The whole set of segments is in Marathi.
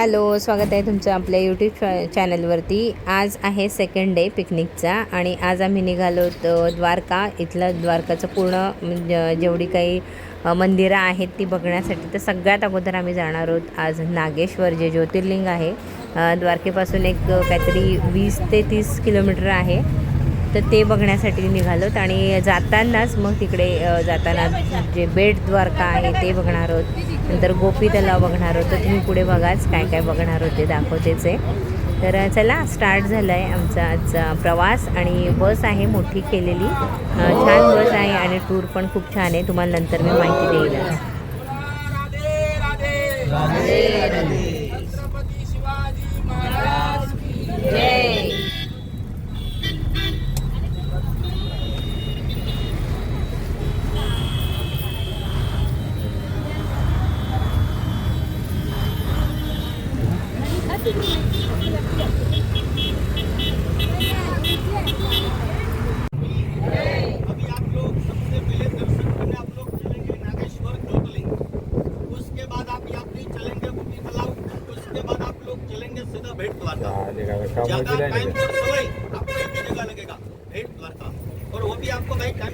हॅलो स्वागत आहे तुमचं आपल्या यूट्यूब चॅ चॅनलवरती आज आहे सेकंड डे पिकनिकचा आणि आज आम्ही निघालो द्वारका. इथलं द्वारकाचं पूर्ण म्हणजे जेवढी काही मंदिरं आहेत ती बघण्यासाठी तर सगळ्यात अगोदर आम्ही जाणार आहोत. आज नागेश्वर जे ज्योतिर्लिंग आहे द्वारकेपासून एक काहीतरी वीस ते तीस किलोमीटर आहे. तर ते बघण्यासाठी निघालोत आणि जातानाच मग तिकडे जाताना जे बेट द्वारका आहे ते बघणार आहोत. नंतर गोपी तलाव बघणार आहोत. तर तुम्ही पुढे बघाच काय काय बघणार होते दाखवतेच. आहे तर चला स्टार्ट झाला आहे आमचा आजचा प्रवास आणि बस आहे मोठी केलेली. छान बस आहे आणि टूर पण खूप छान आहे. तुम्हाला नंतर मी माहिती देईल.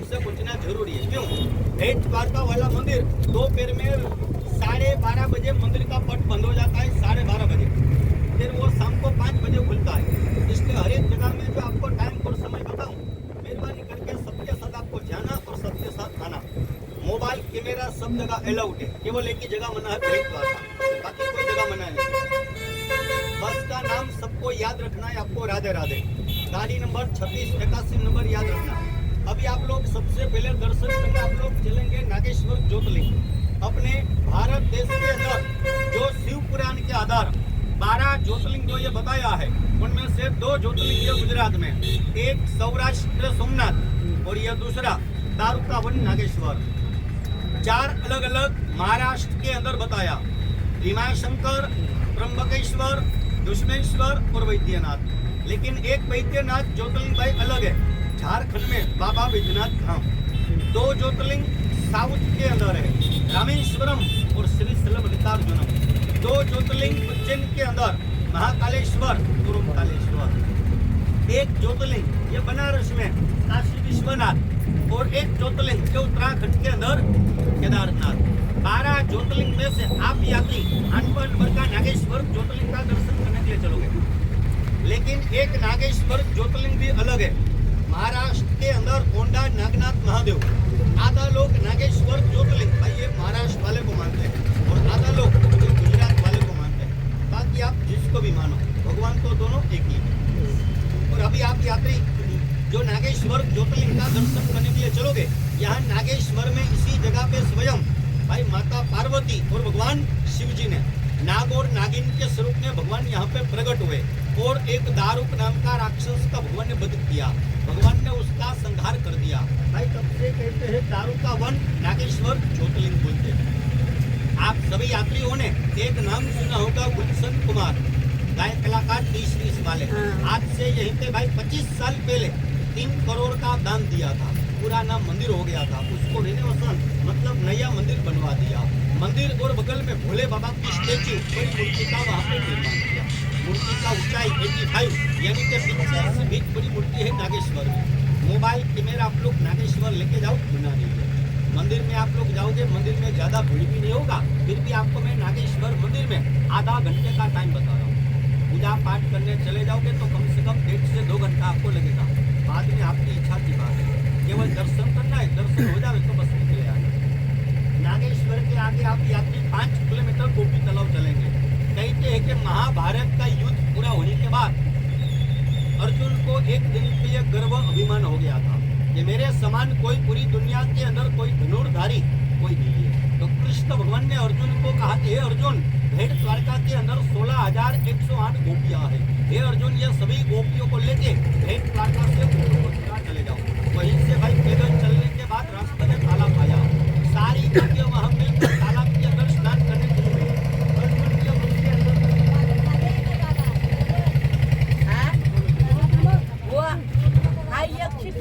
से पहुँचना ज़रूरी है। क्यों? भेंट द्वारका वाला मंदिर दोपहर में साढ़े बारह बजे मंदिर का पट बंद हो जाता है, साढ़े बारह बजे। फिर वो शाम को पाँच बजे खुलता है। इसलिए हर एक जगह में जो आपको टाइम और समय बताऊँ, मेहरबानी करके सबके साथ आपको जाना और सबके साथ आना। मोबाइल, कैमरा सब जगह अलाउड है। केवल एक ही जगह मना है बाकी कोई जगह मना नहीं। बस का नाम सबको याद रखना है, आपको राधे राधे गाड़ी नंबर छब्बीस इक्यासी नंबर याद रखना। अभी आप लोग सबसे पहले दर्शन करने आप लोग चलेंगे नागेश्वर ज्योतिर्लिंग। अपने भारत देश के अंदर जो शिव पुराण के आधार, बारह ज्योतिर्लिंग जो ये बताया है, उनमें से दो ज्योतिर्लिंग ये गुजरात में। एक सौराष्ट्र सोमनाथ और यह दूसरा दारुका वन नागेश्वर। चार अलग अलग महाराष्ट्र के अंदर बताया। भीमाशंकर त्र्यंबकेश्वर, दुष्मेश्वर और वैद्यनाथ। लेकिन एक वैद्यनाथ ज्योतिर्लिंग भाई अलग है। झारखंड में बाबा वैद्यनाथ धाम, दो ज्योतिर्लिंग साउथ के अंदर है, रामेश्वरम और श्री मल्लिकार्जुनम दो ज्योतिर्लिंग उज्जैन के अंदर, महाकालेश्वर और ओमकालेश्वर। एक ज्योतिर्लिंग ये बनारस में काशी विश्वनाथ और एक ज्योतिर्लिंग जो उत्तराखंड के अंदर केदारनाथ। बारह ज्योतिर्लिंग में से आप यात्री अनपढ़ नंबर का नागेश्वर ज्योतिर्लिंग का दर्शन करने के लिए चलोगे। लेकिन एक नागेश्वर ज्योतिर्लिंग भी अलग है। महाराष्ट्र के अंदर कोंडा नागनाथ महादेव। आधा लोग नागेश्वर ज्योतिर्लिंग, भाई ये महाराष्ट्र वाले को मानते हैं। और आधा लोग गुजरात वाले को मानते हैं। बाकी आप जिसको भी मानो, भगवान तो दोनों एक ही है। और अभी आप यात्री जो नागेश्वर ज्योतिर्लिंग का दर्शन करने के लिए चलोगे, यहाँ नागेश्वर में इसी जगह पे स्वयं भाई माता पार्वती और भगवान शिव जी ने नाग और नागिन के स्वरूप में भगवान यहाँ पे प्रकट हुए और एक दारुक नाम का राक्षस का भगवान ने वध किया। भगवान ने उसका संहार कर दिया। भाई तब से कहते हैं दारू का वन? नागेश्वर ज्योतिर्लिंग बोलते हैं। आप सभी यात्रियों ने एक नाम सुना होगा गुलशन कुमार गायक कलाकार तीस बीस वाले। हाँ। आज से यहीं पे भाई पच्चीस साल पहले तीन करोड़ का दान दिया था। पूरा नाम मंदिर हो गया था। उसको रिनोवेशन मतलब नया मंदिर बनवा दिया। मंदिर और बगल में भोले बाबा की स्टेच्यू बड़ी मूर्ति का वहाँ पे निर्माण किया। मूर्ति का ऊंचाई 85 यानी कि पिक्चर से भी बड़ी मूर्ति है नागेश्वर में। मोबाइल, कैमेरा आप लोग नागेश्वर लेके जाओ गुना नहीं है मंदिर में आप लोग जाओगे, मंदिर में ज़्यादा भीड़ भी नहीं होगा, फिर भी आपको मैं नागेश्वर मंदिर में आधा घंटे का टाइम बता रहा हूँ। पूजा पाठ करने चले जाओगे तो कम से कम डेढ़ से दो घंटा आपको लगेगा। बाद में आपकी इच्छा की बात है। केवल दर्शन करना है, दर्शन हो जाए तो बस निकले आगे नागेश्वर के आगे आप यात्री पाँच किलोमीटर गोपी तालाब चलेंगे। कहते हैं कि महाभारत का युद्ध पूरा होने के बाद अर्जुन को एक दिन के लिए गर्व अभिमान हो गया था कि मेरे समान कोई पूरी दुनिया के अंदर कोई धनुर्धारी कोई नहीं है। तो कृष्ण भगवान ने अर्जुन को कहा कि, हे अर्जुन भेड़ द्वारका के अंदर सोलह हज़ार एक सौ आठ गोपियाँ है। हे अर्जुन, ये सभी गोपियों को लेके भेड़ द्वारका से चले जाओ। वहीं से भाई पैदल चलने के बाद रास्ते में तालाब आया सारी गोपियाँ वहाँ मिलकर तालाब के अंदर स्नान करने के लिए गई। अर्जुन के मन के अंदर हाय एक शीट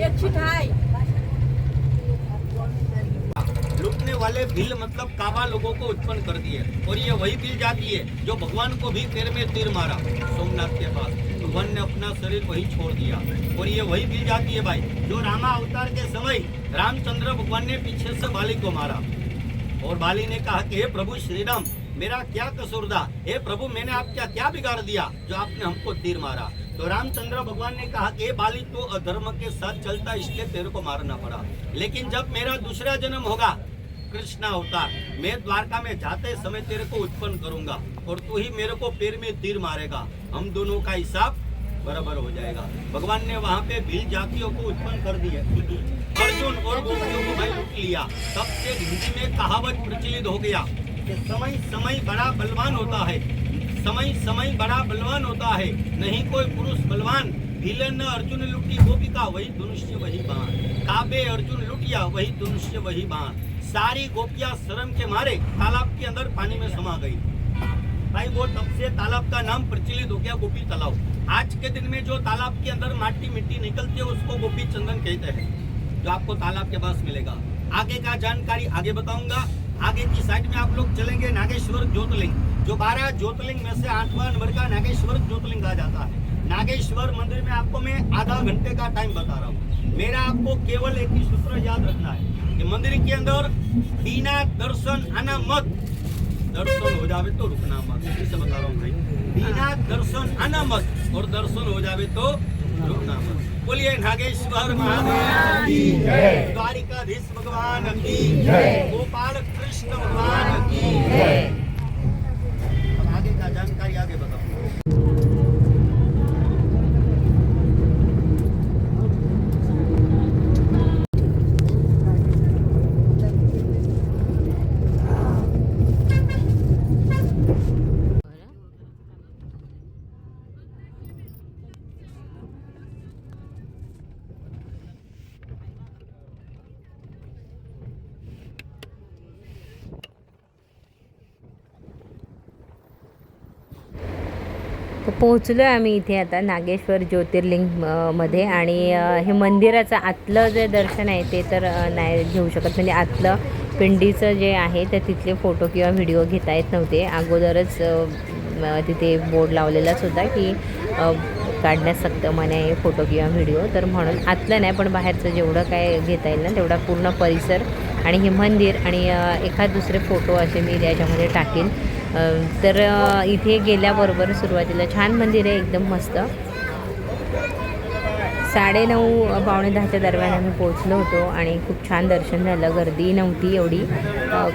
एक शीट हाय लूटने वाले पे भील मतलब काबा लोगों को उत्पन्न कर दिए भील जाती है, जो भगवान को भी पैर में तीर मारा। सोमनाथ के पास भगवान ने अपना शरीर वही छोड़ दिया। और ये वही भील जाती है भाई, जो रामा अवतार के समय रामचंद्र भगवान ने पीछे से बाली को मारा। और बाली ने कहा कि, हे प्रभु श्री राम मेरा क्या कसूर था? हे प्रभु, मैंने आपका क्या बिगाड़ दिया जो आपने हमको तीर मारा? तो रामचंद्र भगवान ने कहा कि बाली तो अधर्म के साथ चलता, इसलिए तेरे को मारना पड़ा। लेकिन जब मेरा दूसरा जन्म होगा कृष्णा अवतार। मैं द्वारका में जाते समय तेरे को उत्पन्न करूँगा और तू ही मेरे को पैर में तीर मारेगा। हम दोनों का हिसाब बराबर हो जाएगा। भगवान ने वहाँ पे भील जातियों को उत्पन्न कर दिया अर्जुन और गोपियों को भाई लूट लिया। तब से हिंदी में कहावत प्रचलित हो गया कि समय समय बड़ा बलवान होता है। समय समय बड़ा बलवान होता है। नहीं कोई पुरुष बलवान, भीलन ने अर्जुन लुटी गोपिका, वही धनुष्य, वही बाण। काबे अर्जुन लुटिया, वही धनुष्य, वही बाण। सारी गोपियाँ शर्म के मारे तालाब के अंदर पानी में समा गई। भाई, वो तब से तालाब का नाम प्रचलित हो गया गोपी तालाब। आज के दिन में जो तालाब के अंदर माटी मिट्टी निकलती है, उसको गोपी चंदन कहते हैं, जो आपको तालाब के पास मिलेगा। आगे का जानकारी आगे बताऊँगा। आगे की साइड में आप लोग चलेंगे, नागेश्वर ज्योतिर्लिंग, जो बारह ज्योतिर्लिंग में से आठवां नंबर का नागेश्वर ज्योतिर्लिंग कहा जाता है। नागेश्वर मंदिर में आपको मैं आधा घंटे का टाइम बता रहा हूँ। मेरा आपको केवल एक ही सूत्र याद रखना है। कि मंदिर के अंदर बिना दर्शन आना मत दर्शन हो जावे तो रुकना मत इसे बता रहा हूँ भाई बिना दर्शन आना मत और दर्शन हो जावे तो रुकना मत बोलिए नागेश्वर महादेव की द्वारिकाधीश भगवान की गोपाल कृष्ण भगवान की पोहोचलो आहे आम्ही इथे आता नागेश्वर ज्योतिर्लिंगमध्ये. आणि हे मंदिराचं आतलं जे दर्शन आहे ते तर नाही घेऊ शकत. म्हणजे आतलं पिंडीचं जे आहे तर तिथले फोटो किंवा व्हिडिओ घेता येत नव्हते. अगोदरच तिथे बोर्ड लावलेलाच होता की काढण्यास सक्त मने आहे फोटो किंवा व्हिडिओ. तर म्हणून आतलं नाही पण बाहेरचं जेवढं काय घेता येईल ना तेवढा पूर्ण परिसर आणि हे मंदिर आणि एखाद दुसरे फोटो असे मी त्याच्यामध्ये टाकेन. तर इथे गेल्याबरोबर सुरुवातीला छान मंदिर आहे एकदम मस्त. साडेनऊ अ, पावणे दहाच्या दरम्यान आम्ही पोहोचलो होतो आणि खूप छान दर्शन झालं. गर्दी नव्हती एवढी.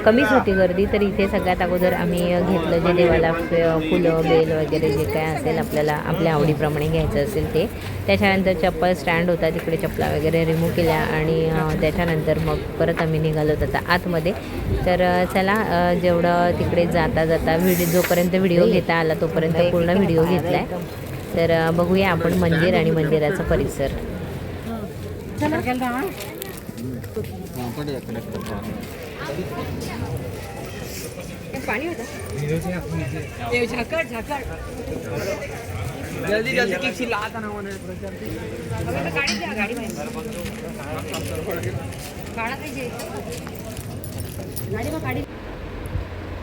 कमीच होती गर्दी तर इथे सगळ्यात अगोदर आम्ही घेतलं जे देवाला फुलं बेल वगैरे जे काय असेल आपल्याला आपल्या आवडीप्रमाणे घ्यायचं असेल ते. त्याच्यानंतर चप्पल स्टँड होता तिकडे चपला वगैरे रिमूव्ह केल्या आणि त्याच्यानंतर मग परत आम्ही निघालो होतो आता आतमध्ये. तर चला जेवढं तिकडे जाता जाता व्हिडिओ जोपर्यंत व्हिडिओ घेता आला तोपर्यंत पूर्ण व्हिडिओ घेतला आहे तर बघूया आपण मंदिर आणि मंदिराचा परिसर. गाडी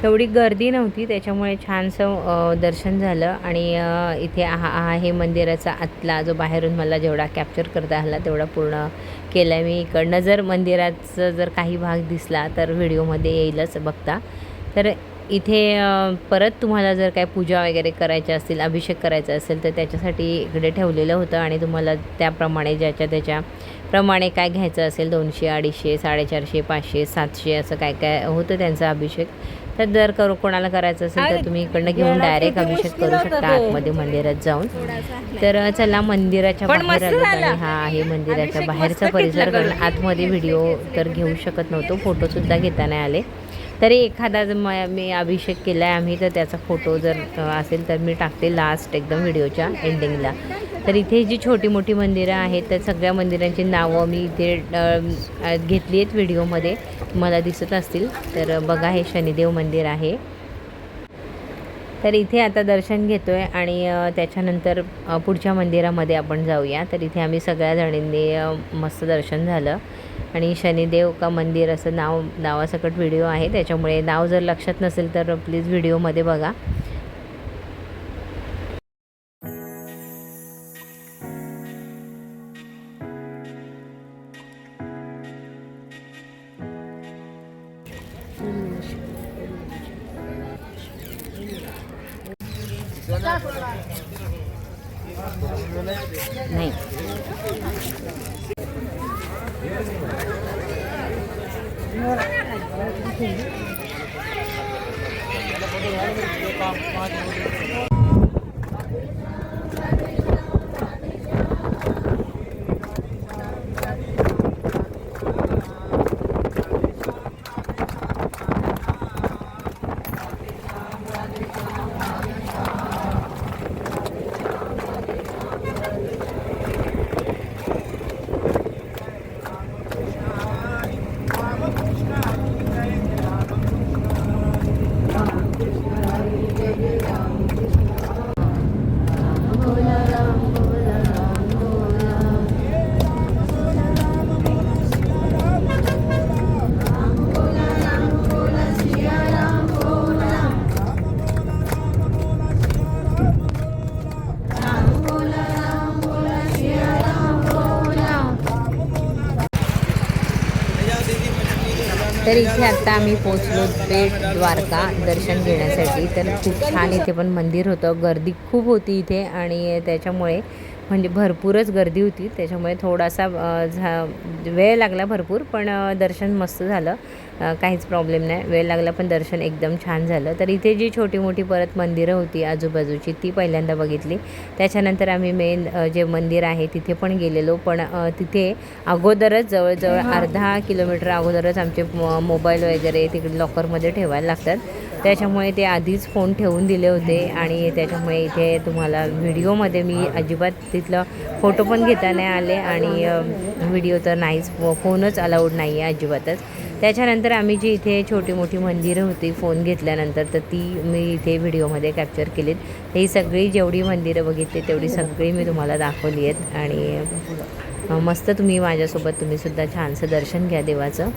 एवढी गर्दी नव्हती त्याच्यामुळे छानसं दर्शन झालं. आणि इथे हा हा हे मंदिराचा आतला जो बाहेरून मला जेवढा कॅप्चर करता आला तेवढा पूर्ण केला मी इकडनं जर मंदिराचं जर काही भाग दिसला तर व्हिडिओमध्ये येईलच बघता. तर इथे परत तुम्हाला जर काय पूजा वगैरे करायच्या असतील अभिषेक करायचा असेल तर त्याच्यासाठी इकडे ठेवलेलं होतं. आणि तुम्हाला त्याप्रमाणे ज्याच्या त्याच्या प्रमाणे काय घ्यायचं असेल दोनशे अडीचशे साडेचारशे पाचशे सातशे असं काय काय होतं त्यांचा अभिषेक. तर जर करू कोणाला करायचं असेल तर तुम्ही इकडनं घेऊन डायरेक्ट अभिषेक करू शकता आतमध्ये मंदिरात जाऊन. तर चला मंदिराच्या बाहेर आलो आणि हा आहे मंदिराच्या बाहेरचा परिसर कारण आतमध्ये व्हिडिओ तर घेऊ शकत नव्हतो फोटोसुद्धा घेता नाही आले. तरी एखादा जर म- मी अभिषेक केला आहे आम्ही तर त्याचा फोटो जर असेल तर मी टाकते लास्ट एकदम व्हिडिओच्या एंडिंगला तर इथे जी छोटी मोठी मंदिरं आहेत तर सगळ्या मंदिरांची नावं मी इथे घेतली आहेत व्हिडिओमध्ये. मला दिसत असतील तर बघा हे शनिदेव मंदिर आहे. तर इथे आता दर्शन घेतो आहे आणि त्याच्यानंतर पुढच्या मंदिरामध्ये आपण जाऊया. तर इथे आम्ही सगळ्या जणींनी मस्त दर्शन झालं. आणि शनिदेव का मंदिर असं नाव नावासकट व्हिडिओ आहे. त्याच्यामुळे नाव जर लक्षात नसेल तर प्लीज व्हिडिओमध्ये बघा. नाही. 嗯 तर इथे आत्ता आम्ही पोचलो बेट द्वारका दर्शन घेण्यासाठी. तर खूप छान इथे पण मंदिर होतं. गर्दी खूप होती इथे आणि त्याच्यामुळे म्हणजे भरपूरच गर्दी होती. त्याच्यामुळे थोडासा झा वेळ लागला भरपूर पण दर्शन मस्त झालं. काहीच प्रॉब्लेम नाही. वेळ लागला पण दर्शन एकदम छान झालं. तर इथे जी छोटी मोठी परत मंदिरं होती आजूबाजूची ती पहिल्यांदा बघितली. त्याच्यानंतर आम्ही मेन जे मंदिर आहे तिथे पण गेलेलो. पण तिथे अगोदरच जवळजवळ अर्धा किलोमीटर अगोदरच आमचे म- मोबाईल वगैरे तिकडे लॉकरमध्ये ठेवायला लागतात. त्याच्यामुळे ते आधीच फोन ठेवून दिले होते आणि त्याच्यामुळे इथे तुम्हाला व्हिडिओमध्ये मी अजिबात तिथलं फोटो पण घेता नाही आले आणि व्हिडिओ तर नाहीच फोनच अलाउड नाही आहे अजिबातच. त्याच्यानंतर आम्ही जी इथे छोटी मोठी मंदिरं होती फोन घेतल्यानंतर तर ती मी इथे व्हिडिओमध्ये कॅप्चर केलीत. ही सगळी जेवढी मंदिरं बघितली तेवढी सगळी मी तुम्हाला दाखवली आहेत आणि मस्त तुम्ही माझ्यासोबत तुम्हीसुद्धा छानसं दर्शन घ्या देवाचं.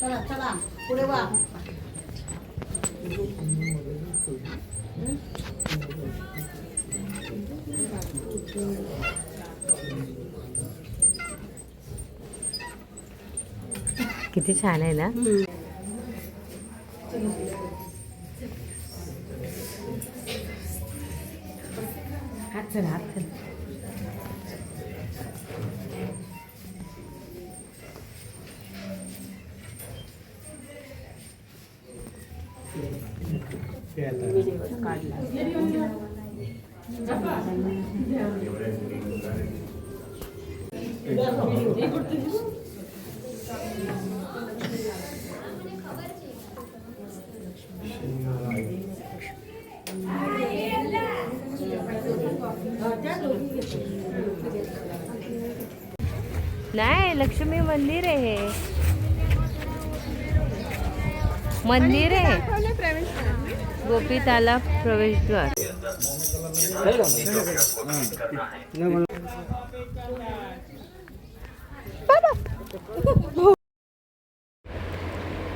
चला चला पुढे वा किती छान आहे ना? नाही लक्ष्मी मंदिर आहे. हे मंदिर आहे. गोपी तालाब प्रवेशद्वार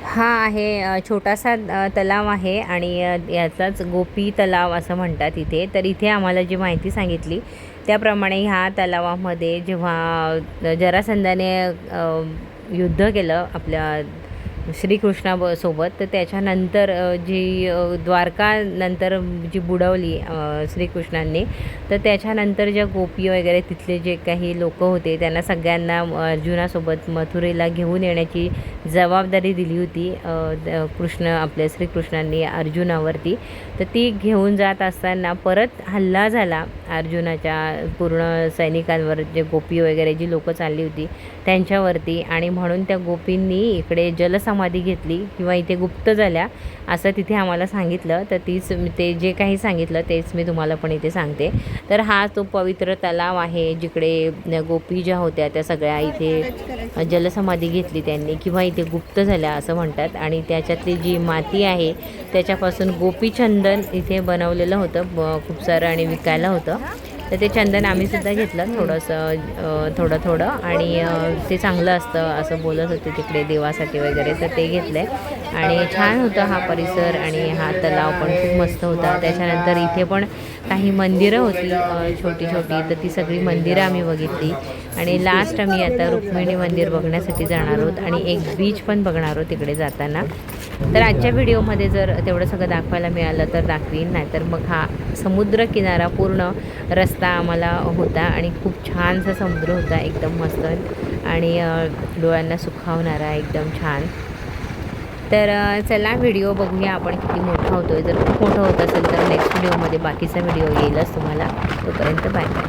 हा आहे छोटासा तलाव आहे आणि याचाच गोपी तलाव असं म्हणतात इथे. तर इथे आम्हाला जी माहिती सांगितली त्याप्रमाणे ह्या तलावामध्ये जेव्हा जरासंधाने युद्ध केलं आपल्या श्रीकृष्णा ब- सोबत तर त्याच्यानंतर जी द्वारकानंतर द्वारका नंतर जी बुडवली श्रीकृष्णांनी तर त्याच्यानंतर ज्या गोपी वगैरे तिथले जे काही लोक होते त्यांना सगळ्यांना अर्जुनासोबत मथुरेला घेऊन येण्याची जबाबदारी दिली होती द- कृष्ण आपल्या श्रीकृष्णांनी अर्जुनावरती. तर ती घेऊन जात असताना परत हल्ला झाला अर्जुनाच्या पूर्ण सैनिकांवर जे गोपी वगैरे जी लोकं चालली होती त्यांच्यावरती. आणि म्हणून त्या गोपींनी इकडे जलसं समाधी घेतली किंवा इथे गुप्त झाल्या असं तिथे आम्हाला सांगितलं. तर तीच ते जे काही सांगितलं तेच मी तुम्हाला पण इथे सांगते. तर हा तो पवित्र तलाव आहे जिकडे गोपी ज्या होत्या त्या सगळ्या इथे जलसमाधी घेतली त्यांनी किंवा इथे गुप्त झाल्या असं म्हणतात. आणि त्याच्यातली जी माती आहे त्याच्यापासून गोपीचंदन इथे बनवलेलं होतं खूप सारं आणि विकायला होतं. तर ते चंदन आम्ही सुद्धा घेतलं थोडंसं थोडं थोडं. आणि ते चांगलं असतं असं बोलत होते तिकडे देवासाठी वगैरे तर ते घेतलं. आहे आणि छान होतं हा परिसर आणि हा तलाव पण खूप मस्त होता. त्याच्यानंतर इथे पण काही मंदिरं होती छोटी छोटी तर ती सगळी मंदिरं आम्ही बघितली. आणि लास्ट आम्ही आता रुक्मिणी मंदिर बघण्यासाठी जाणार आहोत आणि एक बीच पण बघणार आहोत तिकडे जाताना. तर आजच्या व्हिडिओमध्ये जर तेवढं सगळं दाखवायला मिळालं तर दाखवीन नाहीतर मग हा समुद्र किनारा पूर्ण रस्ता आम्हाला होता आणि खूप छानसा समुद्र होता एकदम मस्त. आणि डोळ्यांना सुखावणारा एकदम छान. तर चला व्हिडिओ बघूया आपण किती मोठा होतोय. जर खूप मोठा होत असेल तर नेक्स्ट व्हिडिओमध्ये बाकीचा व्हिडिओ येईलच तुम्हाला. तोपर्यंत बाय बाय